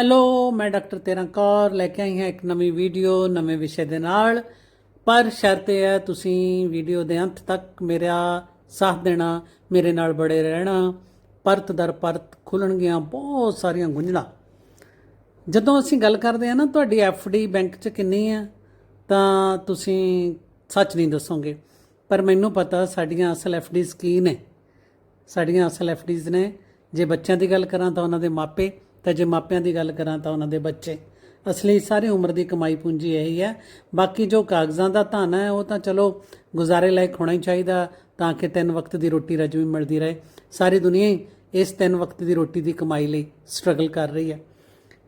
Hello, ਮੈਂ doctor ਤੇਰਾ ਕੌਰ ਲੈ ਕੇ ਆਈ ਹਾਂ ਇੱਕ ਨਵੀਂ ਵੀਡੀਓ, ਨਵੇਂ ਵਿਸ਼ੇ ਦੇ ਨਾਲ। ਪਰ ਸ਼ਰਤ ਇਹ ਹੈ, ਤੁਸੀਂ ਵੀਡੀਓ ਦੇ ਅੰਤ ਤੱਕ ਮੇਰਾ ਸਾਥ ਦੇਣਾ, ਮੇਰੇ ਨਾਲ ਬੜੇ ਰਹਿਣਾ, ਪਰਤ ਦਰ ਪਰਤ ਖੁੱਲਣਗੀਆਂ, ਬਹੁਤ ਸਾਰੀਆਂ ਗੁੰਝਲਾਂ। ਜਦੋਂ ਅਸੀਂ ਗੱਲ ਕਰਦੇ ਹਾਂ ਨਾ, ਤੁਹਾਡੀ ਡੀ ਬੈਂਕ 'ਚ ਕਿੰਨੀ ਹੈ, ਤਾਂ ਤੁਸੀਂ ਸੱਚ ਨਹੀਂ ਦੱਸੋਗੇ। ਪਰ ਮੈਨੂੰ ਪਤਾ, ਸਾਡੀਆਂ ਅਸਲ ਡੀਜ਼ ਕੀ ਨੇ? ਸਾਡੀਆਂ ਅਸਲ ਡੀਜ਼ ਨੇ, ਜੇ ਬੱਚਿਆਂ ਦੀ ਗੱਲ ਕਰਾਂ ਤਾਂ ਉਹਨਾਂ ਦੇ ਮਾਪੇ ਤਾਂ ਜੇ ਮਾਪਿਆਂ ਦੀ ਗੱਲ ਕਰਾਂ ਤਾਂ ਉਹਨਾਂ ਦੇ ਬੱਚੇ। ਅਸਲੀ ਸਾਰੀ ਉਮਰ ਦੀ ਕਮਾਈ ਪੂੰਜੀ ਇਹੀ ਹੈ। ਬਾਕੀ ਜੋ ਕਾਗਜ਼ਾਂ ਦਾ ਧਨ ਹੈ, ਉਹ ਤਾਂ ਚਲੋ ਗੁਜ਼ਾਰੇ ਲਾਇਕ ਹੋਣਾ ਹੀ ਚਾਹੀਦਾ, ਤਾਂ ਕਿ ਤਿੰਨ ਵਕਤ ਦੀ ਰੋਟੀ ਰਜਵੀ ਮਿਲਦੀ ਰਹੇ। ਸਾਰੀ ਦੁਨੀਆ ਹੀ ਇਸ ਤਿੰਨ ਵਕਤ ਦੀ ਰੋਟੀ ਦੀ ਕਮਾਈ ਲਈ ਸਟਰਗਲ ਕਰ ਰਹੀ ਹੈ।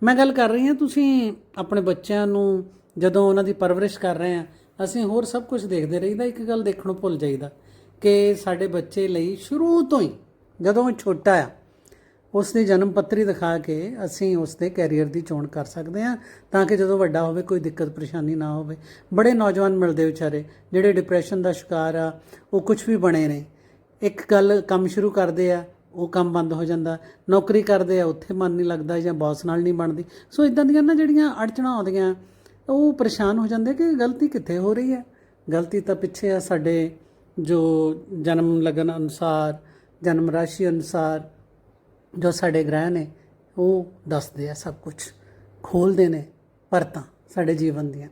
ਮੈਂ ਗੱਲ ਕਰ ਰਹੀ ਹਾਂ, ਤੁਸੀਂ ਆਪਣੇ ਬੱਚਿਆਂ ਨੂੰ ਜਦੋਂ ਉਹਨਾਂ ਦੀ ਪਰਵਰਿਸ਼ ਕਰ ਰਹੇ ਆ ਅਸੀਂ ਹੋਰ ਸਭ ਕੁਝ ਦੇਖਦੇ ਰਹੀਦਾ, ਇੱਕ ਗੱਲ ਦੇਖਣੋਂ ਭੁੱਲ ਜਾਈਦਾ ਕਿ ਸਾਡੇ ਬੱਚੇ ਲਈ ਸ਼ੁਰੂ ਤੋਂ ਹੀ, ਜਦੋਂ ਉਹ ਛੋਟਾ ਆ ਉਸ ਦੀ ਜਨਮ ਪੱਤਰੀ ਦਿਖਾ ਕੇ ਅਸੀਂ ਉਸ ਦੇ ਕੈਰੀਅਰ ਦੀ ਚੋਣ ਕਰ ਸਕਦੇ ਹਾਂ ਤਾਂ ਕਿ ਜਦੋਂ ਵੱਡਾ ਹੋਵੇ ਕੋਈ ਦਿੱਕਤ ਪਰੇਸ਼ਾਨੀ ਨਾ ਹੋਵੇ। ਬੜੇ ਨੌਜਵਾਨ ਮਿਲਦੇ ਵਿਚਾਰੇ, ਜਿਹੜੇ ਡਿਪਰੈਸ਼ਨ ਦਾ ਸ਼ਿਕਾਰ ਆ, ਉਹ ਕੁਝ ਵੀ ਬਣੇ ਨੇ। ਇੱਕ ਗੱਲ ਕੰਮ ਸ਼ੁਰੂ ਕਰਦੇ ਆ, ਉਹ ਕੰਮ ਬੰਦ ਹੋ ਜਾਂਦਾ। ਨੌਕਰੀ ਕਰਦੇ ਆ, ਉੱਥੇ ਮਨ ਨਹੀਂ ਲੱਗਦਾ ਜਾਂ ਬੌਸ ਨਾਲ ਨਹੀਂ ਬਣਦੀ। ਸੋ ਇਦਾਂ ਦੀਆਂ ਨਾ ਜਿਹੜੀਆਂ ਅੜਚਣਾ ਆਉਂਦੀਆਂ, ਉਹ ਪਰੇਸ਼ਾਨ ਹੋ ਜਾਂਦੇ ਕਿ ਗਲਤੀ ਕਿੱਥੇ ਹੋ ਰਹੀ ਹੈ? ਗਲਤੀ ਤਾਂ ਪਿੱਛੇ ਆ ਸਾਡੇ ਜੋ ਜਨਮ ਲਗਨ ਅਨੁਸਾਰ, ਜਨਮ ਰਾਸ਼ੀ ਅਨੁਸਾਰ ਜੋ ਸਾਡੇ ਗ੍ਰਹਿ ਨੇ, ਉਹ ਦੱਸਦੇ ਆ ਸਭ ਕੁਝ ਖੋਲਦੇ ਨੇ ਪਰਤਾਂ ਸਾਡੇ ਜੀਵਨ ਦੀਆਂ।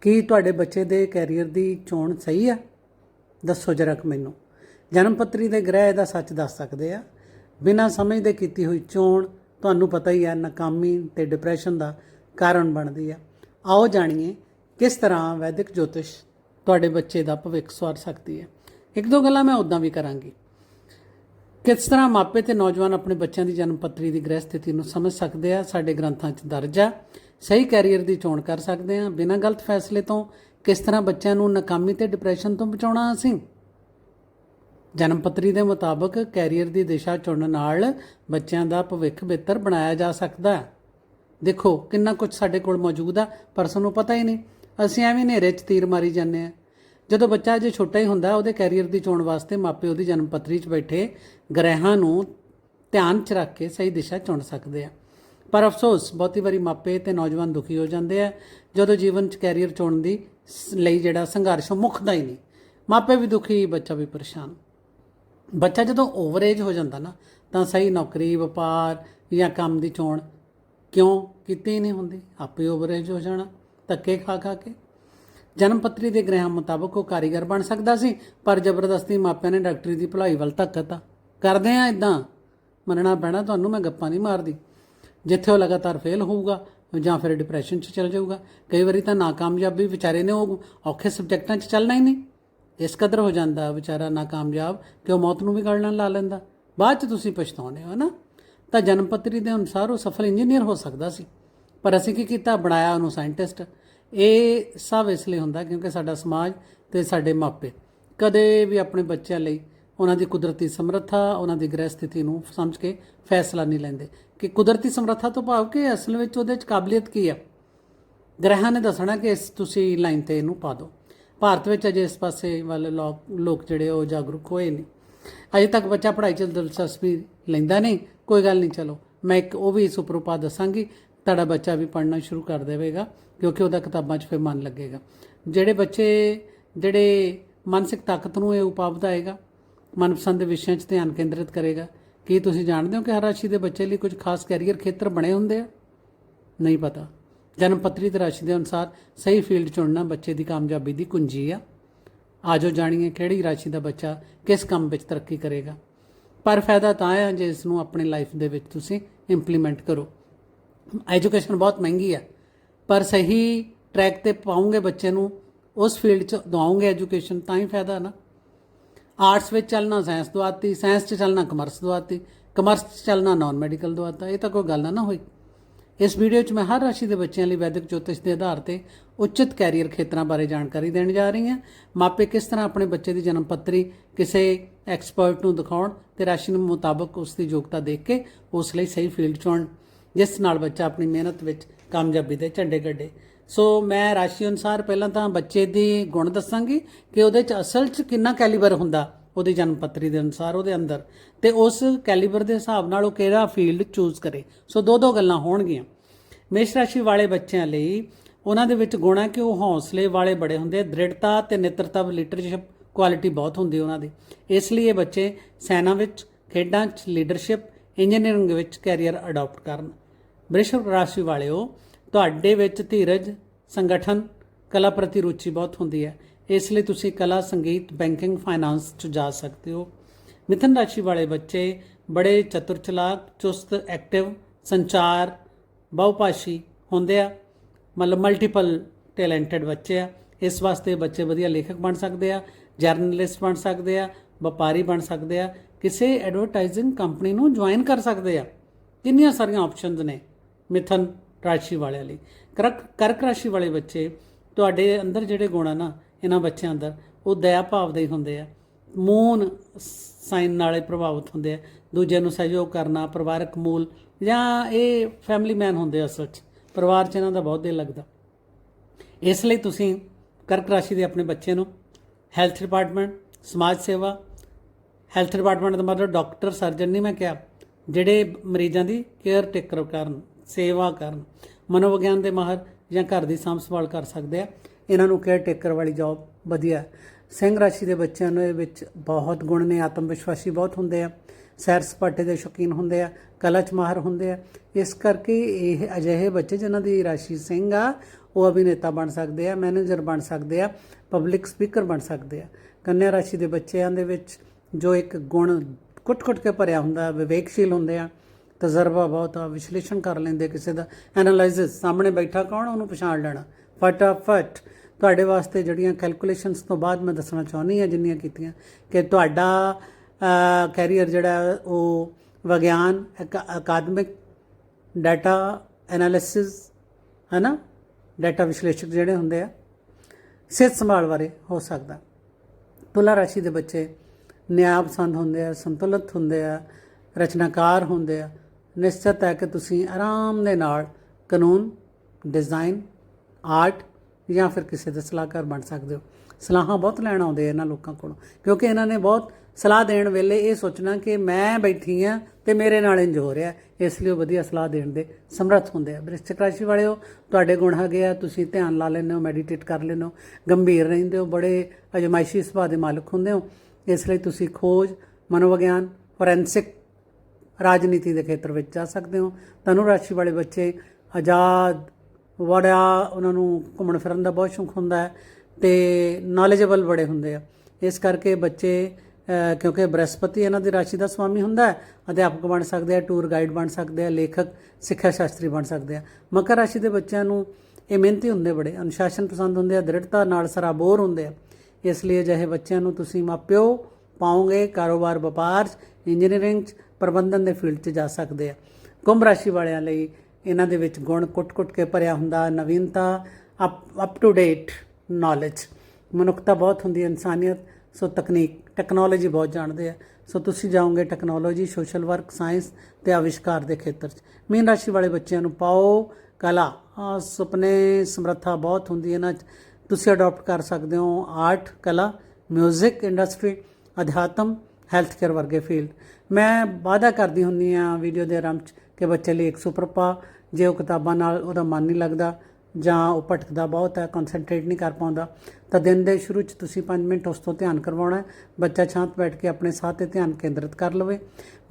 ਕੀ ਤੁਹਾਡੇ ਬੱਚੇ ਦੇ ਕੈਰੀਅਰ ਦੀ ਚੋਣ ਸਹੀ ਆ? ਦੱਸੋ ਜਰਾ ਕੁ ਮੈਨੂੰ। ਜਨਮ ਪੱਤਰੀ ਦੇ ਗ੍ਰਹਿ ਦਾ ਸੱਚ ਦੱਸ ਸਕਦੇ ਆ? ਬਿਨਾਂ ਸਮਝ ਦੇ ਕੀਤੀ ਹੋਈ ਚੋਣ ਤੁਹਾਨੂੰ ਪਤਾ ਹੀ ਆ, ਨਾਕਾਮੀ ਤੇ ਡਿਪਰੈਸ਼ਨ ਦਾ ਕਾਰਨ ਬਣਦੀ ਆ। ਆਓ ਜਾਣੀਏ ਕਿਸ ਤਰ੍ਹਾਂ ਵੈਦਿਕ ਜੋਤਿਸ਼ ਤੁਹਾਡੇ ਬੱਚੇ ਦਾ ਭਵਿੱਖ ਸਵਾਰ ਸਕਦੀ ਹੈ। ਇੱਕ ਦੋ ਗੱਲਾਂ ਮੈਂ ਉਦਾਂ ਵੀ ਕਰਾਂਗੀ। ਕਿਸ ਤਰ੍ਹਾਂ ਮਾਪੇ ਤੇ ਨੌਜਵਾਨ ਆਪਣੇ ਬੱਚਿਆਂ ਦੀ ਜਨਮ ਪੱਤਰੀ ਦੀ ਗ੍ਰਹਿ ਸਥਿਤੀ ਨੂੰ ਸਮਝ ਸਕਦੇ ਆ? ਸਾਡੇ ਗ੍ਰੰਥਾਂ 'ਚ ਦਰਜ ਆ। ਸਹੀ ਕੈਰੀਅਰ ਦੀ ਚੋਣ ਕਰ ਸਕਦੇ ਆ। ਬਿਨਾਂ ਗਲਤ ਫੈਸਲੇ ਤੋਂ ਕਿਸ ਤਰ੍ਹਾਂ ਬੱਚਿਆਂ ਨੂੰ ਨਾਕਾਮੀ ਤੇ ਡਿਪਰੈਸ਼ਨ ਤੋਂ ਬਚਾਉਣਾ ਅਸੀਂ? ਜਨਮ ਪੱਤਰੀ ਦੇ ਮੁਤਾਬਕ ਕੈਰੀਅਰ ਦੀ ਦਿਸ਼ਾ ਚੁਣਨ ਨਾਲ ਬੱਚਿਆਂ ਦਾ ਭਵਿੱਖ ਬਿਹਤਰ ਬਣਾਇਆ ਜਾ ਸਕਦਾ ਹੈ। ਦੇਖੋ, ਕਿੰਨਾ ਕੁਝ ਸਾਡੇ ਕੋਲ ਮੌਜੂਦ ਆ, ਪਰ ਸਾਨੂੰ ਪਤਾ ਹੀ ਨਹੀਂ। ਅਸੀਂ ਐਵੇਂ ਹਨੇਰੇ 'ਚ ਤੀਰ ਮਾਰੀ ਜਾਂਦੇ ਆ। ਜਦੋਂ ਬੱਚਾ ਅਜੇ ਛੋਟਾ ਹੀ ਹੁੰਦਾ, ਉਹਦੇ ਕੈਰੀਅਰ ਦੀ ਚੋਣ ਵਾਸਤੇ ਮਾਪੇ ਉਹਦੀ ਜਨਮ ਪੱਤਰੀ 'ਚ ਬੈਠੇ ਗ੍ਰਹਿਾਂ ਨੂੰ ਧਿਆਨ 'ਚ ਰੱਖ ਕੇ ਸਹੀ ਦਿਸ਼ਾ ਚੁਣ ਸਕਦੇ ਆ। ਪਰ ਅਫਸੋਸ, ਬਹੁਤੀ ਵਾਰੀ ਮਾਪੇ ਤੇ ਨੌਜਵਾਨ ਦੁਖੀ ਹੋ ਜਾਂਦੇ ਆ, ਜਦੋਂ ਜੀਵਨ 'ਚ ਕੈਰੀਅਰ ਚੁਣਨ ਦੀ ਸ- ਲਈ ਜਿਹੜਾ ਸੰਘਰਸ਼ ਉਹ ਮੁੱਕਦਾ ਹੀ ਨਹੀਂ। ਮਾਪੇ ਵੀ ਦੁਖੀ, ਬੱਚਾ ਵੀ ਪਰੇਸ਼ਾਨ। ਬੱਚਾ ਜਦੋਂ ਓਵਰਏਜ ਹੋ ਜਾਂਦਾ ਨਾ, ਤਾਂ ਸਹੀ ਨੌਕਰੀ, ਵਪਾਰ ਜਾਂ ਕੰਮ ਦੀ ਚੋਣ ਕਿਉਂ ਕੀਤੀ ਨਹੀਂ ਹੁੰਦੀ? ਆਪੇ ਓਵਰਏਜ ਹੋ ਜਾਣਾ, ਧੱਕੇ ਖਾ ਖਾ ਕੇ। ਜਨਮ ਪੱਤਰੀ ਦੇ ਗ੍ਰਹਿਾਂ ਮੁਤਾਬਕ ਉਹ ਕਾਰੀਗਰ ਬਣ ਸਕਦਾ ਸੀ, ਪਰ ਜ਼ਬਰਦਸਤੀ ਮਾਪਿਆਂ ਨੇ ਡਾਕਟਰੀ ਦੀ ਭਲਾਈ ਵੱਲ ਧੱਕਤਾ ਕਰਦੇ ਆ ਇਦਾਂ ਮੰਨਣਾ ਪੈਣਾ, ਤੁਹਾਨੂੰ ਮੈਂ ਗੱਪਾਂ ਨਹੀਂ ਮਾਰਦੀ। ਜਿੱਥੇ ਉਹ ਲਗਾਤਾਰ ਫੇਲ ਹੋਊਗਾ ਜਾਂ ਫਿਰ ਡਿਪਰੈਸ਼ਨ 'ਚ ਚਲ ਜਾਊਗਾ, ਕਈ ਵਾਰੀ ਤਾਂ ਨਾਕਾਮਯਾਬੀ ਵਿਚਾਰੇ ਨੇ ਉਹ ਔਖੇ ਸਬਜੈਕਟਾਂ 'ਚ ਚੱਲਣਾ ਹੀ ਨਹੀਂ। ਇਸ ਕਦਰ ਹੋ ਜਾਂਦਾ ਵਿਚਾਰਾ ਨਾਕਾਮਯਾਬ ਕਿ ਉਹ ਮੌਤ ਨੂੰ ਵੀ ਗਲ ਲਾ ਲੈਂਦਾ। ਬਾਅਦ 'ਚ ਤੁਸੀਂ ਪਛਤਾਉਂਦੇ ਹੋ ਨਾ। ਤਾਂ ਜਨਮ ਪੱਤਰੀ ਦੇ ਅਨੁਸਾਰ ਉਹ ਸਫਲ ਇੰਜੀਨੀਅਰ ਹੋ ਸਕਦਾ ਸੀ। ਪਰ ਅਸੀਂ ਕੀ ਕੀਤਾ? ਬਣਾਇਆ ਉਹਨੂੰ ਸਾਇੰਟਿਸਟ ਇਹ ਸਭ ਇਸ ਲਈ ਹੁੰਦਾ ਕਿਉਂਕਿ ਸਾਡਾ ਸਮਾਜ ਤੇ ਸਾਡੇ ਮਾਪੇ ਕਦੇ ਵੀ ਆਪਣੇ ਬੱਚਿਆਂ ਲਈ ਉਹਨਾਂ ਦੀ ਕੁਦਰਤੀ ਸਮਰੱਥਾ, ਉਹਨਾਂ ਦੀ ਗ੍ਰਹਿ ਸਥਿਤੀ ਨੂੰ ਸਮਝ ਕੇ ਫੈਸਲਾ ਨਹੀਂ ਲੈਂਦੇ ਕਿ ਕੁਦਰਤੀ ਸਮਰੱਥਾ ਤੋਂ ਭਾਵ ਕਿ ਅਸਲ ਵਿੱਚ ਉਹਦੇ ਚ ਕਾਬਲੀਅਤ ਕੀ ਆ? ਗ੍ਰਹਿਾਂ ਨੇ ਦੱਸਣਾ ਕਿ ਇਸ ਤੁਸੀਂ ਲਾਈਨ ਤੇ ਇਹਨੂੰ ਪਾ ਦਿਓ। ਭਾਰਤ ਵਿੱਚ ਅਜੇ ਇਸ ਪਾਸੇ ਵਾਲੇ ਲੋਕ ਜਿਹੜੇ ਉਹ ਜਾਗਰੂਕ ਹੋਏ ਨਹੀਂ। ਅਜੇ ਤੱਕ ਬੱਚਾ ਪੜ੍ਹਾਈ 'ਚ ਦਿਲਚਸਪੀ ਲੈਂਦਾ ਨਹੀਂ। ਕੋਈ ਗੱਲ ਨਹੀਂ, ਚਲੋ, ਮੈਂ ਇੱਕ ਉਹ ਵੀ ਇਸ ਉੱਪਰ ਸੁਪਰਪਾ ਦੱਸਾਂਗੀ ਤੁਹਾਡਾ ਬੱਚਾ ਵੀ ਪੜ੍ਹਨਾ ਸ਼ੁਰੂ ਕਰ ਦੇਵੇਗਾ, ਕਿਉਂਕਿ ਉਹਦਾ ਕਿਤਾਬਾਂ 'ਚ ਫਿਰ ਮਨ ਲੱਗੇਗਾ। ਜਿਹੜੇ ਬੱਚੇ, ਜਿਹੜੇ ਮਾਨਸਿਕ ਤਾਕਤ ਨੂੰ ਇਹ ਉਪਾਅ ਵਧਾਏਗਾ ਮਨਪਸੰਦ ਵਿਸ਼ਿਆਂ 'ਚ ਧਿਆਨ ਕੇਂਦਰਿਤ ਕਰੇਗਾ, ਕੀ ਤੁਸੀਂ ਜਾਣਦੇ ਹੋ ਕਿ ਹਰ ਰਾਸ਼ੀ ਦੇ ਬੱਚੇ ਲਈ ਕੁਝ ਖਾਸ ਕੈਰੀਅਰ ਖੇਤਰ ਬਣੇ ਹੁੰਦੇ ਆ? ਨਹੀਂ ਪਤਾ। ਜਨਮ ਪੱਤਰੀ ਤੇ ਰਾਸ਼ੀ ਦੇ ਅਨੁਸਾਰ ਸਹੀ ਫੀਲਡ ਚੁਣਨਾ ਬੱਚੇ ਦੀ ਕਾਮਯਾਬੀ ਦੀ ਕੁੰਜੀ ਆ। ਆਜੋ ਜਾਣੀਏ ਕਿਹੜੀ ਰਾਸ਼ੀ ਦਾ ਬੱਚਾ ਕਿਸ ਕੰਮ ਵਿੱਚ ਤਰੱਕੀ ਕਰੇਗਾ। ਪਰ ਫਾਇਦਾ ਤਾਂ ਹੈ ਜੇ ਇਸ ਨੂੰ ਆਪਣੀ ਲਾਈਫ ਦੇ ਵਿੱਚ ਤੁਸੀਂ ਇੰਪਲੀਮੈਂਟ ਕਰੋ। ਐਜੂਕੇਸ਼ਨ ਬਹੁਤ ਮਹਿੰਗੀ ਆ। ਪਰ ਸਹੀ ਟਰੈਕ ਤੇ ਪਾਉਂਗੇ ਬੱਚੇ ਨੂੰ, ਉਸ ਫੀਲਡ 'ਚ ਦਵਾਉਂਗੇ ਐਜੂਕੇਸ਼ਨ ਤਾਂ ਹੀ ਫਾਇਦਾ ਨਾ। ਆਰਟਸ ਵਿੱਚ ਚੱਲਣਾ ਸਾਇੰਸ ਦਵਾਤੀ ਸਾਇੰਸ 'ਚ ਚੱਲਣਾ ਕਮਰਸ ਦਵਾਤੀ ਕਮਰਸ 'ਚ ਚੱਲਣਾ ਨਾਨ ਮੈਡੀਕਲ ਦਵਾਤਾ, ਇਹ ਤਾਂ ਕੋਈ ਗੱਲ ਨਾ ਹੋਈ। ਇਸ ਵੀਡੀਓ 'ਚ ਮੈਂ ਹਰ ਰਾਸ਼ੀ ਦੇ ਬੱਚਿਆਂ ਲਈ ਵੈਦਿਕ ਜੋਤਿਸ਼ ਦੇ ਆਧਾਰ ਤੇ ਉਚਿਤ ਕੈਰੀਅਰ ਖੇਤਰਾਂ ਬਾਰੇ ਜਾਣਕਾਰੀ ਦੇਣ ਜਾ ਰਹੀ ਹਾਂ। ਮਾਪੇ ਕਿਸ ਤਰ੍ਹਾਂ ਆਪਣੇ ਬੱਚੇ ਦੀ ਜਨਮ ਪੱਤਰੀ ਕਿਸੇ ਐਕਸਪਰਟ ਨੂੰ ਦਿਖਾਉਣ ਤੇ ਰਾਸ਼ੀ ਨੂੰ ਮੁਤਾਬਕ ਉਸ ਦੀ ਯੋਗਤਾ ਦੇਖ ਕੇ ਉਸ ਲਈ ਸਹੀ ਫੀਲਡ ਚੁਣਨ। ਜਿਸ ਨਾਲ ਬੱਚਾ ਆਪਣੀ ਮਿਹਨਤ ਵਿੱਚ ਕਾਮਯਾਬੀ ਦੇ ਝੰਡੇ ਗੱਡੇ ਸੋ ਮੈਂ ਰਾਸ਼ੀ ਅਨੁਸਾਰ ਪਹਿਲਾਂ ਤਾਂ ਬੱਚੇ ਦੀ ਗੁਣ ਦੱਸਾਂਗੀ ਕਿ ਉਹਦੇ 'ਚ ਅਸਲ 'ਚ ਕਿੰਨਾ ਕੈਲੀਬਰ ਹੁੰਦਾ, ਉਹਦੀ ਜਨਮ ਪੱਤਰੀ ਦੇ ਅਨੁਸਾਰ ਉਹਦੇ ਅੰਦਰ। ਤੇ ਉਸ ਕੈਲੀਬਰ ਦੇ ਹਿਸਾਬ ਨਾਲ ਉਹ ਕਿਹੜਾ ਫੀਲਡ ਚੂਜ਼ ਕਰੇ। ਸੋ ਦੋ ਦੋ ਗੱਲਾਂ ਹੋਣਗੀਆਂ। ਮੇਸ਼ ਰਾਸ਼ੀ ਵਾਲੇ ਬੱਚਿਆਂ ਲਈ ਉਹਨਾਂ ਦੇ ਵਿੱਚ ਗੁਣ ਹੈ ਕਿ ਉਹ ਹੌਸਲੇ ਵਾਲੇ ਬੜੇ ਹੁੰਦੇ ਦ੍ਰਿੜਤਾ ਤੇ ਨੇਤਰਤਾ ਲੀਡਰਸ਼ਿਪ ਕੁਆਲਿਟੀ ਬਹੁਤ ਹੁੰਦੀ ਉਹਨਾਂ ਦੀ। ਇਸ ਲਈ ਇਹ ਬੱਚੇ ਸੈਨਾ ਵਿੱਚ, ਖੇਡਾਂ 'ਚ ਲੀਡਰਸ਼ਿਪ ਇੰਜੀਨੀਅਰਿੰਗ ਵਿੱਚ ਕੈਰੀਅਰ ਅਡਾਪਟ ਕਰਨ। ਬ੍ਰਿਸ਼ਭ ਰਾਸ਼ੀ ਵਾਲਿਓ, ਤੁਹਾਡੇ ਵਿੱਚ ਧੀਰਜ, ਸੰਗਠਨ, ਕਲਾ ਪ੍ਰਤੀ ਰੁਚੀ ਬਹੁਤ ਹੁੰਦੀ ਹੈ। ਇਸ ਲਈ ਤੁਸੀਂ ਕਲਾ, ਸੰਗੀਤ, ਬੈਂਕਿੰਗ, ਫਾਈਨਾਂਸ 'ਚ ਜਾ ਸਕਦੇ ਹੋ। ਮਿਥਨ ਰਾਸ਼ੀ ਵਾਲੇ ਬੱਚੇ ਬੜੇ ਚਤੁਰ ਚਲਾਕ, ਚੁਸਤ ਐਕਟਿਵ ਸੰਚਾਰ, ਬਹੁਭਾਸ਼ੀ ਹੁੰਦੇ ਆ। ਮਤਲਬ ਮਲਟੀਪਲ ਟੈਲੈਂਟਡ ਬੱਚੇ ਆ। ਇਸ ਵਾਸਤੇ ਬੱਚੇ ਵਧੀਆ ਲੇਖਕ ਬਣ ਸਕਦੇ ਆ ਜਰਨਲਿਸਟ ਬਣ ਸਕਦੇ ਆ, ਵਪਾਰੀ ਬਣ ਸਕਦੇ ਆ। ਕਿਸੇ ਐਡਵਰਟਾਈਜ਼ਿੰਗ ਕੰਪਨੀ ਨੂੰ ਜੁਆਇਨ ਕਰ ਸਕਦੇ ਆ। ਕਿੰਨੀਆਂ ਸਾਰੀਆਂ ਆਪਸ਼ਨਸ ਨੇ। ਮਿਥਨ ਰਾਸ਼ੀ ਵਾਲਿਆਂ ਲਈ। ਕਰਕ ਕਰਕ ਰਾਸ਼ੀ ਵਾਲੇ ਬੱਚੇ, ਤੁਹਾਡੇ ਅੰਦਰ ਜਿਹੜੇ ਗੁਣ ਆ ਨਾ, ਇਹਨਾਂ ਬੱਚਿਆਂ ਅੰਦਰ, ਉਹ ਦਇਆ ਭਾਵ ਦੇ ਹੀ ਹੁੰਦੇ ਆ। ਮੂਨ ਸਾਈਨ ਨਾਲੇ ਪ੍ਰਭਾਵਿਤ ਹੁੰਦੇ ਆ। ਦੂਜਿਆਂ ਨੂੰ ਸਹਿਯੋਗ ਕਰਨਾ, ਪਰਿਵਾਰਕ ਮੂਲ, ਜਾਂ ਇਹ ਫੈਮਿਲੀ ਮੈਨ ਹੁੰਦੇ ਆ ਸੱਚ ਪਰਿਵਾਰ 'ਚ ਇਹਨਾਂ ਦਾ ਬਹੁਤ ਦਿਲ ਲੱਗਦਾ। ਇਸ ਲਈ ਤੁਸੀਂ ਕਰਕ ਰਾਸ਼ੀ ਦੇ ਆਪਣੇ ਬੱਚੇ ਨੂੰ ਹੈਲਥ ਡਿਪਾਰਟਮੈਂਟ ਸਮਾਜ ਸੇਵਾ ਹੈਲਥ ਡਿਪਾਰਟਮੈਂਟ ਦਾ ਮਤਲਬ ਡਾਕਟਰ ਸਰਜਨ ਨਹੀਂ ਮੈਂ ਕਿਹਾ, ਜਿਹੜੇ ਮਰੀਜ਼ਾਂ ਦੀ ਕੇਅਰ ਟੇਕਰ ਕਰਨ। ਸੇਵਾ ਕਰਨ। ਮਨੋਵਿਗਿਆਨ ਦੇ ਮਾਹਰ ਜਾਂ ਘਰ ਦੀ ਸਾਂਭ ਸੰਭਾਲ ਕਰ ਸਕਦੇ ਆ। ਇਹਨਾਂ ਨੂੰ ਕੇਅਰ ਟੇਕਰ ਵਾਲੀ ਜੌਬ ਵਧੀਆ ਸਿੰਘ ਰਾਸ਼ੀ ਦੇ ਬੱਚਿਆਂ ਨੂੰ ਇਹ ਵਿੱਚ ਬਹੁਤ ਗੁਣ ਨੇ, ਆਤਮ ਵਿਸ਼ਵਾਸੀ ਬਹੁਤ ਹੁੰਦੇ ਆ। ਸੈਰ ਸਪਾਟੇ ਦੇ ਸ਼ੌਕੀਨ ਹੁੰਦੇ ਆ, ਕਲਾ ਚ ਮਾਹਰ ਹੁੰਦੇ ਆ। ਇਸ ਕਰਕੇ ਇਹ ਅਜਿਹੇ ਬੱਚੇ ਜਿਨ੍ਹਾਂ ਦੀ ਰਾਸ਼ੀ ਸਿੰਘ ਆ, ਉਹ ਅਭਿਨੇਤਾ ਬਣ ਸਕਦੇ ਆ, ਮੈਨੇਜਰ ਬਣ ਸਕਦੇ ਆ, ਪਬਲਿਕ ਸਪੀਕਰ ਬਣ ਸਕਦੇ ਆ। ਕੰਨਿਆ ਰਾਸ਼ੀ ਦੇ ਬੱਚਿਆਂ ਦੇ ਵਿੱਚ ਜੋ ਇੱਕ ਗੁਣ ਕੁੱਟ-ਕੁੱਟ ਕੇ ਭਰਿਆ ਹੁੰਦਾ, ਵਿਵੇਕਸ਼ੀਲ ਹੁੰਦੇ ਆ। ਤਜਰਬਾ ਬਹੁਤ ਆ, ਵਿਸ਼ਲੇਸ਼ਣ ਕਰ ਲੈਂਦੇ ਕਿਸੇ ਦਾ। ਐਨਾਲਾਈਸਿਸ ਸਾਹਮਣੇ ਬੈਠਾ ਕੌਣ, ਉਹਨੂੰ ਪਛਾਣ ਲੈਣਾ। ਫਟਾਫਟ ਤੁਹਾਡੇ ਵਾਸਤੇ ਜਿਹੜੀਆਂ ਕੈਲਕੂਲੇਸ਼ਨਸ ਤੋਂ ਬਾਅਦ ਮੈਂ ਦੱਸਣਾ ਚਾਹੁੰਦੀ ਹਾਂ, ਜਿੰਨੀਆਂ ਕੀਤੀਆਂ, ਕਿ ਤੁਹਾਡਾ ਕੈਰੀਅਰ ਜਿਹੜਾ ਉਹ ਵਿਗਿਆਨ ਅਕਾ- ਅਕਾਦਮਿਕ ਡਾਟਾ ਐਨਾਲਿਸਿਸ ਹੈ ਨਾ ਡਾਟਾ ਵਿਸ਼ਲੇਸ਼ਕ ਜਿਹੜੇ ਹੁੰਦੇ ਆ, ਸਿਹਤ ਸੰਭਾਲ ਬਾਰੇ ਹੋ ਸਕਦਾ। ਤੁਲਾ ਰਾਸ਼ੀ ਦੇ ਬੱਚੇ ਨਿਆਂ ਪਸੰਦ ਹੁੰਦੇ ਆ, ਸੰਤੁਲਿਤ ਹੁੰਦੇ ਆ, ਰਚਨਾਕਾਰ ਹੁੰਦੇ ਆ ਨਿਸ਼ਚਿਤ ਹੈ ਕਿ ਤੁਸੀਂ ਆਰਾਮ ਦੇ ਨਾਲ ਕਾਨੂੰਨ, ਡਿਜ਼ਾਈਨ, ਆਰਟ ਜਾਂ ਫਿਰ ਕਿਸੇ ਦੇ ਸਲਾਹਕਾਰ ਬਣ ਸਕਦੇ ਹੋ। ਸਲਾਹਾਂ ਬਹੁਤ ਲੈਣ ਆਉਂਦੇ ਇਹਨਾਂ ਲੋਕਾਂ ਕੋਲੋਂ, ਕਿਉਂਕਿ ਇਹਨਾਂ ਨੇ ਬਹੁਤ ਸਲਾਹ ਦੇਣ ਵੇਲੇ ਇਹ ਸੋਚਣਾ ਕਿ ਮੈਂ ਬੈਠੀ ਆ ਤੇ ਮੇਰੇ ਨਾਲ ਇੰਜ ਹੋ ਰਿਹਾ ਇਸ ਲਈ ਉਹ ਵਧੀਆ ਸਲਾਹ ਦੇਣ ਦੇ ਸਮਰੱਥ ਹੁੰਦੇ ਆ। ਬ੍ਰਿਸ਼ਚਿਕ ਰਾਸ਼ੀ ਵਾਲਿਓ, ਤੁਹਾਡੇ ਗੁਣ ਹੈਗੇ ਆ, ਤੁਸੀਂ ਧਿਆਨ ਲਾ ਲੈਂਦੇ ਹੋ ਮੈਡੀਟੇਟ ਕਰ ਲੈਂਦੇ ਹੋ, ਗੰਭੀਰ ਰਹਿੰਦੇ ਹੋ, ਬੜੇ ਅਜਮਾਇਸ਼ੀ ਸੁਭਾਅ ਦੇ ਮਾਲਕ ਹੁੰਦੇ ਹੋ। ਇਸ ਲਈ ਤੁਸੀਂ ਖੋਜ, ਮਨੋਵਿਗਿਆਨ ਫੋਰੈਂਸਿਕ ਰਾਜਨੀਤੀ ਦੇ ਖੇਤਰ ਵਿੱਚ ਜਾ ਸਕਦੇ ਹੋ। ਧਨੁ ਰਾਸ਼ੀ ਵਾਲੇ ਬੱਚੇ ਆਜ਼ਾਦ, ਵੜਿਆ, ਉਹਨਾਂ ਨੂੰ ਘੁੰਮਣ ਫਿਰਨ ਦਾ ਬਹੁਤ ਸ਼ੌਂਕ ਹੁੰਦਾ ਹੈ ਤੇ ਨੌਲੇਜੇਬਲ ਬੜੇ ਹੁੰਦੇ ਆ। ਇਸ ਕਰਕੇ ਬੱਚੇ ਕਿਉਂਕਿ ਬ੍ਰਹਸਪਤੀ ਇਹਨਾਂ ਦੀ ਰਾਸ਼ੀ ਦਾ ਸਵਾਮੀ ਹੁੰਦਾ ਹੈ ਅਧਿਆਪਕ ਬਣ ਸਕਦੇ ਆ ਟੂਰ ਗਾਈਡ ਬਣ ਸਕਦੇ ਆ, ਲੇਖਕ, ਸਿੱਖਿਆ ਸ਼ਾਸਤਰੀ ਬਣ ਸਕਦੇ ਆ। ਮਕਰ ਰਾਸ਼ੀ ਦੇ ਬੱਚਿਆਂ ਨੂੰ ਇਹ ਮਿਹਨਤੀ ਹੁੰਦੇ ਬੜੇ, ਅਨੁਸ਼ਾਸਨ ਪਸੰਦ ਹੁੰਦੇ ਆ ਦ੍ਰਿੜਤਾ ਨਾਲ ਸਰਾਬੋਰ ਹੁੰਦੇ ਆ। ਇਸ ਲਈ ਅਜਿਹੇ ਬੱਚਿਆਂ ਨੂੰ ਤੁਸੀਂ ਮਾਪਿਓ ਪਾਓਗੇ, ਕਾਰੋਬਾਰ, ਵਪਾਰ 'ਚ ਇੰਜੀਨੀਅਰਿੰਗ 'ਚ ਪ੍ਰਬੰਧਨ ਦੇ ਫੀਲਡ 'ਚ ਜਾ ਸਕਦੇ ਆ। ਕੁੰਭ ਰਾਸ਼ੀ ਵਾਲਿਆਂ ਲਈ ਇਹਨਾਂ ਦੇ ਵਿੱਚ ਗੁਣ ਕੁੱਟ-ਕੁੱਟ ਕੇ ਭਰਿਆ ਹੁੰਦਾ, ਨਵੀਨਤਾ, ਅਪ ਟੂ ਡੇਟ ਨੌਲੇਜ ਮਨੁੱਖਤਾ ਬਹੁਤ ਹੁੰਦੀ ਹੈ, ਇਨਸਾਨੀਅਤ, ਸੋ ਤਕਨੀਕ ਟੈਕਨੋਲੋਜੀ ਬਹੁਤ ਜਾਣਦੇ ਆ। ਸੋ ਤੁਸੀਂ ਜਾਓਗੇ ਟੈਕਨੋਲੋਜੀ ਸੋਸ਼ਲ ਵਰਕ ਸਾਇੰਸ ਤੇ ਆਵਿਸ਼ਕਾਰ ਦੇ ਖੇਤਰ 'ਚ। ਮੀਨ ਰਾਸ਼ੀ ਵਾਲੇ ਬੱਚਿਆਂ ਨੂੰ ਪਾਓ, ਕਲਾ। ਆਹ ਸੁਪਨੇ, ਸਮਰੱਥਾ ਬਹੁਤ ਹੁੰਦੀ ਹੈ ਇਹਨਾਂ 'ਚ। ਤੁਸੀਂ ਅਡਾਪਟ ਕਰ ਸਕਦੇ ਹੋ ਆਰਟ ਕਲਾ 뮤직 ਇੰਡਸਟਰੀ ਅਧਿਆਤਮ ਹੈਲਥ ਕੇਅਰ ਵਰਗੇ ਫੀਲਡ ਮੈਂ ਵਾਅਦਾ ਕਰਦੀ ਹੁੰਨੀ ਆ ਵੀਡੀਓ ਦੇ ਆਰੰਭ 'ਚ ਕਿ ਬੱਚੇ ਲਈ ਇੱਕ ਸੁਪਰ ਪਾ, ਜੇ ਉਹ ਕਿਤਾਬਾਂ ਨਾਲ ਉਹਦਾ ਮਨ ਨਹੀਂ ਲੱਗਦਾ ਜਾਂ ਉਹ ਭਟਕਦਾ ਬਹੁਤ ਹੈ ਕਨਸੈਂਟਰੇਟ ਨਹੀਂ ਕਰ ਪਾਉਂਦਾ, ਤਾਂ ਦਿਨ ਦੇ ਸ਼ੁਰੂ 'ਚ ਤੁਸੀਂ 5 ਮਿੰਟ ਉਸ ਤੋਂ ਧਿਆਨ ਕਰਵਾਉਣਾ ਬੱਚਾ ਸ਼ਾਂਤ ਬੈਠ ਕੇ ਆਪਣੇ ਸਾਹ ਤੇ ਧਿਆਨ ਕੇਂਦਰਿਤ ਕਰ ਲਵੇ।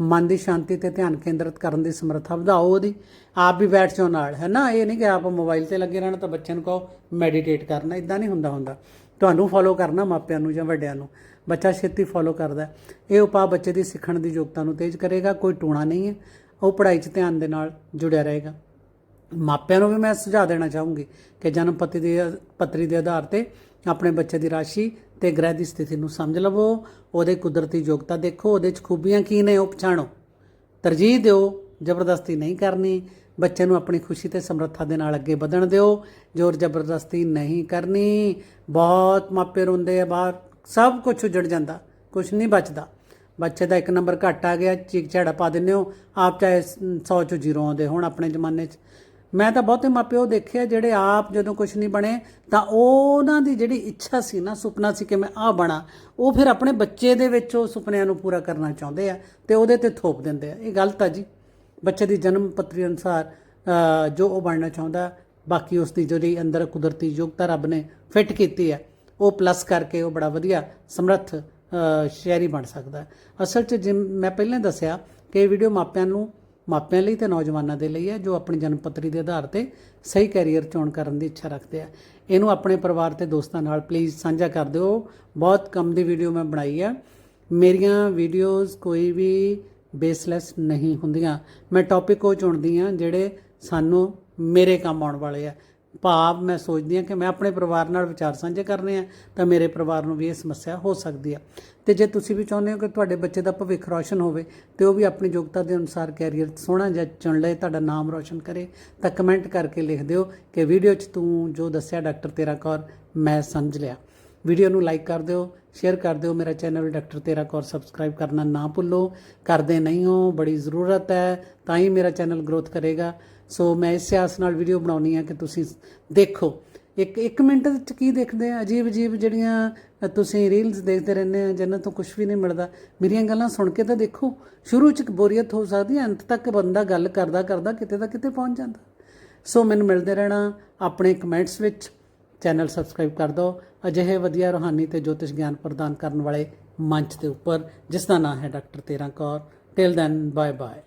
ਮਨ ਦੀ ਸ਼ਾਂਤੀ ਤੇ ਧਿਆਨ ਕੇਂਦਰਿਤ ਕਰਨ ਦੀ ਸਮਰੱਥਾ ਵਧਾਓ ਉਹਦੀ। ਆਪ ਵੀ ਬੈਠ ਜਾਓ ਨਾਲ, ਹੈ ਨਾ? ਇਹ ਨਹੀਂ ਕਿ ਆਪ ਮੋਬਾਈਲ ਤੇ ਲੱਗੇ ਰਹਿਣਾ ਤਾਂ ਬੱਚਿਆਂ ਨੂੰ ਕਹੋ ਮੈਡੀਟੇਟ ਕਰਨਾ ਇਦਾਂ ਨਹੀਂ ਹੁੰਦਾ ਹੁੰਦਾ। ਤੁਹਾਨੂੰ ਫੋਲੋ ਕਰਨਾ ਮਾਪਿਆਂ ਨੂੰ ਜਾਂ ਵੱਡਿਆਂ ਨੂੰ। ਬੱਚਾ ਛੇਤੀ ਫੋਲੋ ਕਰਦਾ ਹੈ। ਇਹ ਉਪਾਅ ਬੱਚੇ ਦੀ ਸਿੱਖਣ ਦੀ ਯੋਗਤਾ ਨੂੰ ਤੇਜ਼ ਕਰੇਗਾ, ਕੋਈ ਟੂਣਾ ਨਹੀਂ ਹੈ। ਉਹ ਪੜ੍ਹਾਈ 'ਚ ਧਿਆਨ ਦੇ ਨਾਲ ਜੁੜਿਆ ਰਹੇਗਾ। ਮਾਪਿਆਂ ਨੂੰ ਵੀ ਮੈਂ ਸੁਝਾਅ ਦੇਣਾ ਚਾਹੂੰਗੀ ਕਿ ਜਨਮ ਪਤੀ ਦੇ ਪੱਤਰੀ ਦੇ ਆਧਾਰ ਤੇ ਆਪਣੇ ਬੱਚੇ ਦੀ ਰਾਸ਼ੀ ਤੇ ਗ੍ਰਹਿ ਦੀ ਸਥਿਤੀ ਨੂੰ ਸਮਝ ਲਵੋ। ਉਹਦੇ ਕੁਦਰਤੀ ਯੋਗਤਾ ਦੇਖੋ, ਉਹਦੇ 'ਚ ਖੂਬੀਆਂ ਕੀ ਨੇ ਉਹ ਪਛਾਣੋ। ਤਰਜੀਹ ਦਿਓ, ਜ਼ਬਰਦਸਤੀ ਨਹੀਂ ਕਰਨੀ। ਬੱਚੇ ਨੂੰ ਆਪਣੀ ਖੁਸ਼ੀ ਤੇ ਸਮਰੱਥਾ ਦੇ ਨਾਲ ਅੱਗੇ ਵਧਣ ਦਿਓ। ਜ਼ੋਰ ਜ਼ਬਰਦਸਤੀ ਨਹੀਂ ਕਰਨੀ। ਬਹੁਤ ਮਾਪੇ ਰੋਂਦੇ ਆ ਬਾਹਰ। ਸਭ ਕੁਝ ਉਜੜ ਜਾਂਦਾ ਕੁਝ ਨਹੀਂ ਬਚਦਾ। ਬੱਚੇ ਦਾ ਇੱਕ ਨੰਬਰ ਘੱਟ ਆ ਗਿਆ, ਚੀਕ ਝਾੜਾ ਪਾ ਦਿੰਦੇ ਹੋ, ਆਪ ਚਾਹੇ 100 ਚੋਂ ਜ਼ੀਰੋ ਆਉਂਦੇ ਹੁਣ ਆਪਣੇ ਜ਼ਮਾਨੇ 'ਚ। ਮੈਂ ਤਾਂ ਬਹੁਤੇ ਮਾਪਿਓ ਦੇਖੇ ਆ ਜਿਹੜੇ ਆਪ ਜਦੋਂ ਕੁਝ ਨਹੀਂ ਬਣੇ, ਤਾਂ ਉਹਨਾਂ ਦੀ ਜਿਹੜੀ ਇੱਛਾ ਸੀ ਨਾ, ਸੁਪਨਾ ਸੀ ਕਿ ਮੈਂ ਆਹ ਬਣਾ, ਉਹ ਫਿਰ ਆਪਣੇ ਬੱਚੇ ਦੇ ਵਿੱਚ ਉਹ ਸੁਪਨਿਆਂ ਨੂੰ ਪੂਰਾ ਕਰਨਾ ਚਾਹੁੰਦੇ ਆ ਤੇ ਉਹਦੇ ਤੇ ਥੋਪ ਦਿੰਦੇ ਆ। ਇਹ ਗਲਤ ਆ ਜੀ। ਬੱਚੇ ਦੀ ਜਨਮ ਪੱਤਰੀ ਅਨੁਸਾਰ ਜੋ ਉਹ ਬਣਨਾ ਚਾਹੁੰਦਾ, ਬਾਕੀ ਉਸ ਦੀ ਜਿਹੜੀ ਅੰਦਰ ਕੁਦਰਤੀ ਯੋਗਤਾ ਰੱਬ ਨੇ ਫਿੱਟ ਕੀਤੀ ਹੈ ਉਹ ਪਲੱਸ ਕਰਕੇ ਉਹ ਬੜਾ ਵਧੀਆ ਸਮਰੱਥ ਸ਼ਹਿਰੀ ਬਣ ਸਕਦਾ। ਅਸਲ 'ਚ ਜਿਵੇਂ ਮੈਂ ਪਹਿਲਾਂ ਦੱਸਿਆ ਕਿ ਇਹ ਵੀਡੀਓ ਮਾਪਿਆਂ ਨੂੰ, ਮਾਪਿਆਂ ਲਈ ਤੇ ਨੌਜਵਾਨਾਂ ਦੇ ਲਈ ਹੈ, ਜੋ ਆਪਣੀ ਜਨਮ ਪੱਤਰੀ ਦੇ ਆਧਾਰ ਤੇ ਸਹੀ ਕੈਰੀਅਰ ਚੋਣ ਕਰਨ ਦੀ ਇੱਛਾ ਰੱਖਦੇ ਆ। ਇਹਨੂੰ ਆਪਣੇ ਪਰਿਵਾਰ ਤੇ ਦੋਸਤਾਂ ਨਾਲ ਪਲੀਜ਼ ਸਾਂਝਾ ਕਰ ਦਿਓ। ਬਹੁਤ ਕੰਮ ਦੀ ਵੀਡੀਓ ਮੈਂ ਬਣਾਈ ਆ। ਮੇਰੀਆਂ ਵੀਡੀਓਜ਼ ਕੋਈ ਵੀ ਬੇਸਲੈਸ ਨਹੀਂ ਹੁੰਦੀਆਂ। ਮੈਂ ਟੌਪਿਕ ਉਹ ਚੁਣਦੀ ਆ ਜਿਹੜੇ ਸਾਨੂੰ ਮੇਰੇ ਕੰਮ ਆਉਣ ਵਾਲੇ ਆ। ਭਾਵ ਮੈਂ ਸੋਚਦੀ ਹਾਂ ਕਿ ਮੈਂ ਆਪਣੇ ਪਰਿਵਾਰ ਨਾਲ ਵਿਚਾਰ ਸਾਂਝੇ ਕਰਨੇ ਆ, ਤਾਂ ਮੇਰੇ ਪਰਿਵਾਰ ਨੂੰ ਵੀ ਇਹ ਸਮੱਸਿਆ ਹੋ ਸਕਦੀ ਆ। ਤੇ ਜੇ ਤੁਸੀਂ ਵੀ ਚਾਹੁੰਦੇ ਹੋ ਕਿ ਤੁਹਾਡੇ ਬੱਚੇ ਦਾ ਭਵਿੱਖ ਰੌਸ਼ਨ ਹੋਵੇ, ਤੇ ਉਹ ਵੀ ਆਪਣੀ ਯੋਗਤਾ ਦੇ ਅਨੁਸਾਰ ਕੈਰੀਅਰ ਸੋਹਣਾ ਜਿਹਾ ਚੁਣ ਲਏ, ਤੁਹਾਡਾ ਨਾਮ ਰੌਸ਼ਨ ਕਰੇ, ਤਾਂ ਕਮੈਂਟ ਕਰਕੇ ਲਿਖ ਦਿਓ ਕਿ ਵੀਡੀਓ 'ਚ ਤੂੰ ਜੋ ਦੱਸਿਆ ਡਾਕਟਰ ਤੇਰਾ ਕੌਰ, ਮੈਂ ਸਮਝ ਲਿਆ। ਵੀਡੀਓ ਨੂੰ ਲਾਈਕ ਕਰ ਦਿਓ, ਸ਼ੇਅਰ ਕਰ ਦਿਓ, ਮੇਰਾ ਚੈਨਲ ਡਾਕਟਰ ਤੇਰਾ ਕੌਰ ਸਬਸਕ੍ਰਾਈਬ ਕਰਨਾ ਨਾ ਭੁੱਲੋ। ਕਰਦੇ ਨਹੀਂ ਹੋ, ਬੜੀ ਜ਼ਰੂਰਤ ਹੈ, ਤਾਂ ਹੀ ਮੇਰਾ ਚੈਨਲ ਗਰੋਥ ਕਰੇਗਾ। ਸੋ ਮੈਂ ਇਸ ਸਿਆਸ ਨਾਲ ਵੀਡੀਓ ਬਣਾਉਣੀ ਹੈ ਕਿ ਤੁਸੀਂ ਦੇਖੋ। ਇੱਕ ਇੱਕ ਮਿੰਟ ਵਿੱਚ ਕੀ ਦੇਖਦੇ ਆ? ਅਜੀਬ ਅਜੀਬ ਜਿਹੜੀਆਂ ਤੁਸੀਂ ਰੀਲਸ ਦੇਖਦੇ ਰਹਿੰਦੇ ਆ, ਜਿਨ੍ਹਾਂ ਤੋਂ ਕੁਝ ਵੀ ਨਹੀਂ ਮਿਲਦਾ। ਮੇਰੀਆਂ ਗੱਲਾਂ ਸੁਣ ਕੇ ਤਾਂ ਦੇਖੋ, ਸ਼ੁਰੂ ਚ ਬੋਰੀਅਤ ਹੋ ਸਕਦੀ ਹੈ ਅੰਤ ਤੱਕ ਬੰਦਾ ਗੱਲ ਕਰਦਾ ਕਰਦਾ, ਕਿਤੇ ਦਾ ਕਿਤੇ ਪਹੁੰਚ ਜਾਂਦਾ। ਸੋ ਮੈਨੂੰ ਮਿਲਦੇ ਰਹਿਣਾ ਆਪਣੇ ਕਮੈਂਟਸ ਵਿੱਚ। ਚੈਨਲ ਸਬਸਕ੍ਰਾਈਬ ਕਰ ਦਿਓ। ਅਜਿਹੇ ਵਧੀਆ ਰੋਹਾਨੀ ਤੇ ਜੋਤਿਸ਼ ਗਿਆਨ ਪ੍ਰਦਾਨ ਕਰਨ ਵਾਲੇ ਮੰਚ ਦੇ ਉੱਪਰ, ਜਿਸ ਦਾ ਨਾਮ ਹੈ ਡਾਕਟਰ ਤੇਰਾ Kaur. Till then bye bye